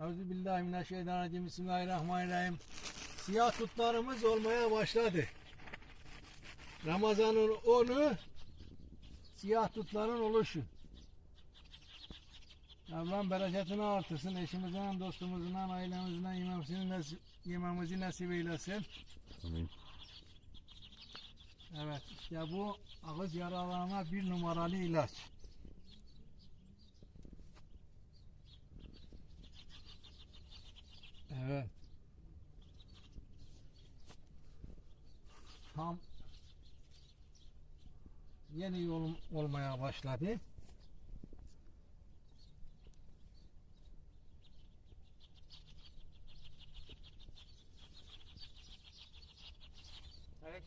Euzubillahimineşşeytanirracim. Bismillahirrahmanirrahim. Siyah tutlarımız olmaya başladı. Ramazanın onu siyah tutların oluşu. Allah'ın bereketini artırsın. Eşimizden, dostumuzdan, ailemizden yememizi yememizi nasip eylesin. Amin. Evet işte bu ağız yaralarına bir numaralı ilaç. Evet. Tam yeni yol olmaya başladı. Evet.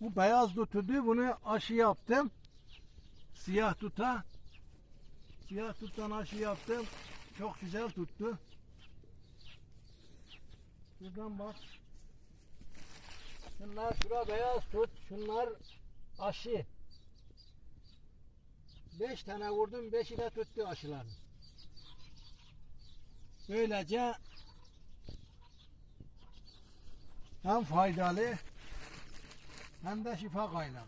Bu beyaz tutudu. Bunu aşı yaptım. Siyah tuta. Siyah tuttan aşı yaptım. Çok güzel tuttu. Şuradan bak. Şunlar şura beyaz tut. Şunlar aşı. Beş tane vurdum. Beşi de tuttu aşılarını. Böylece hem faydalı hem de şifa kaynağı.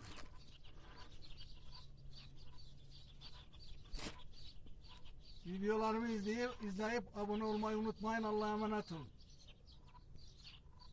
Videolarımı izleyip, izleyip abone olmayı unutmayın. Allah'a emanet olun.